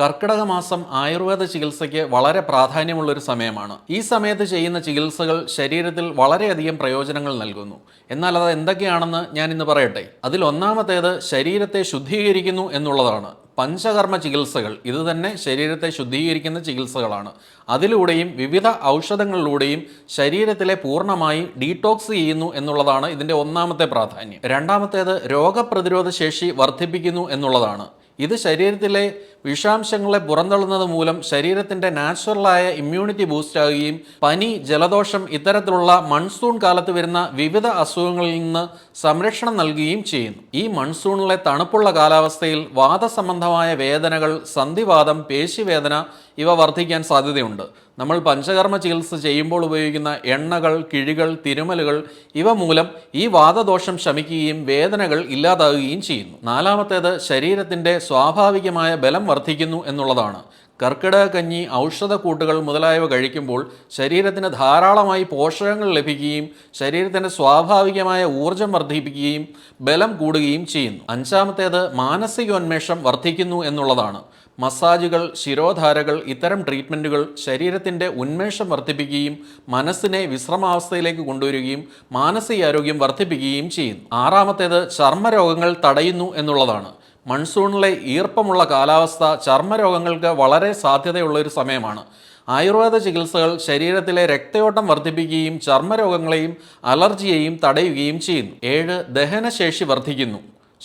കർക്കിടക മാസം ആയുർവേദ ചികിത്സയ്ക്ക് വളരെ പ്രാധാന്യമുള്ളൊരു സമയമാണ്. ഈ സമയത്ത് ചെയ്യുന്ന ചികിത്സകൾ ശരീരത്തിൽ വളരെയധികം പ്രയോജനങ്ങൾ നൽകുന്നു. എന്നാൽ അത് എന്തൊക്കെയാണെന്ന് ഞാൻ ഇന്ന് പറയട്ടെ. അതിൽ ഒന്നാമത്തേത് ശരീരത്തെ ശുദ്ധീകരിക്കുന്നു എന്നുള്ളതാണ്. പഞ്ചകർമ്മ ചികിത്സകൾ ഇത് തന്നെ ശരീരത്തെ ശുദ്ധീകരിക്കുന്ന ചികിത്സകളാണ്. അതിലൂടെയും വിവിധ ഔഷധങ്ങളിലൂടെയും ശരീരത്തിലെ പൂർണമായി ഡീടോക്സ് ചെയ്യുന്നു എന്നുള്ളതാണ് ഇതിന്റെ ഒന്നാമത്തെ പ്രാധാന്യം. രണ്ടാമത്തേത് രോഗപ്രതിരോധ ശേഷി വർദ്ധിപ്പിക്കുന്നു എന്നുള്ളതാണ്. ഇത് ശരീരത്തിലെ വിഷാംശങ്ങളെ പുറന്തള്ളുന്നത് മൂലം ശരീരത്തിന്റെ നാച്ചുറലായ ഇമ്മ്യൂണിറ്റി ബൂസ്റ്റ് ആകുകയും പനി ജലദോഷം ഇത്തരത്തിലുള്ള മൺസൂൺ കാലത്ത് വരുന്ന വിവിധ അസുഖങ്ങളിൽ നിന്ന് സംരക്ഷണം നൽകുകയും ചെയ്യുന്നു. ഈ മൺസൂണിലെ തണുപ്പുള്ള കാലാവസ്ഥയിൽ വാദസംബന്ധമായ വേദനകൾ സന്ധിവാദം പേശിവേദന ഇവ വർദ്ധിക്കാൻ സാധ്യതയുണ്ട്. നമ്മൾ പഞ്ചകർമ്മ ചികിത്സ ചെയ്യുമ്പോൾ ഉപയോഗിക്കുന്ന എണ്ണകൾ കിഴികൾ തിരുമലുകൾ ഇവ മൂലം ഈ വാദദോഷം ശമിക്കുകയും വേദനകൾ ഇല്ലാതാകുകയും ചെയ്യുന്നു. നാലാമത്തേത് ശരീരത്തിന്റെ സ്വാഭാവികമായ ബലം വർദ്ധിക്കുന്നു എന്നുള്ളതാണ്. കർക്കിടക കഞ്ഞി ഔഷധക്കൂട്ടുകൾ മുതലായവ കഴിക്കുമ്പോൾ ശരീരത്തിന് ധാരാളമായി പോഷകങ്ങൾ ലഭിക്കുകയും ശരീരത്തിന്റെ സ്വാഭാവികമായ ഊർജം വർദ്ധിപ്പിക്കുകയും ബലം കൂടുകയും ചെയ്യുന്നു. അഞ്ചാമത്തേത് മാനസികോന്മേഷം വർദ്ധിക്കുന്നു എന്നുള്ളതാണ്. മസാജുകൾ ശിരോധാരകൾ ഇത്തരം ട്രീറ്റ്മെന്റുകൾ ശരീരത്തിന്റെ ഉന്മേഷം വർദ്ധിപ്പിക്കുകയും മനസ്സിനെ വിശ്രമാവസ്ഥയിലേക്ക് കൊണ്ടുവരികയും മാനസികാരോഗ്യം വർദ്ധിപ്പിക്കുകയും ചെയ്യുന്നു. ആറാമത്തേത് ചർമ്മരോഗങ്ങൾ തടയുന്നു എന്നുള്ളതാണ്. മൺസൂണിലെ ഈർപ്പമുള്ള കാലാവസ്ഥ ചർമ്മരോഗങ്ങൾക്ക് വളരെ സാധ്യതയുള്ള ഒരു സമയമാണ്. ആയുർവേദ ചികിത്സകൾ ശരീരത്തിലെ രക്തയോട്ടം വർദ്ധിപ്പിക്കുകയും ചർമ്മരോഗങ്ങളെയും അലർജിയെയും തടയുകയും ചെയ്യുന്നു. ഏഴ് ദഹനശേഷി വർദ്ധിക്കുന്നു.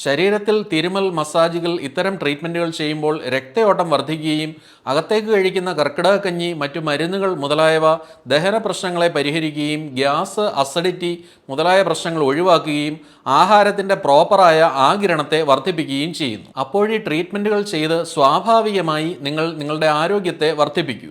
ശരീരത്തിൽ തിരുമൽ മസാജുകൾ ഇത്തരം ട്രീറ്റ്മെന്റുകൾ ചെയ്യുമ്പോൾ രക്തയോട്ടം വർദ്ധിക്കുകയും അകത്തേക്ക് കഴിക്കുന്ന കർക്കിടക കഞ്ഞി മറ്റു മരുന്നുകൾ മുതലായവ ദഹന പ്രശ്നങ്ങളെ പരിഹരിക്കുകയും ഗ്യാസ് അസിഡിറ്റി മുതലായ പ്രശ്നങ്ങൾ ഒഴിവാക്കുകയും ആഹാരത്തിന്റെ പ്രോപ്പറായ ആകിരണത്തെ വർദ്ധിപ്പിക്കുകയും ചെയ്യുന്നു. അപ്പോഴീ ട്രീറ്റ്മെന്റുകൾ ചെയ്ത് സ്വാഭാവികമായി നിങ്ങൾ നിങ്ങളുടെ ആരോഗ്യത്തെ വർദ്ധിപ്പിക്കൂ.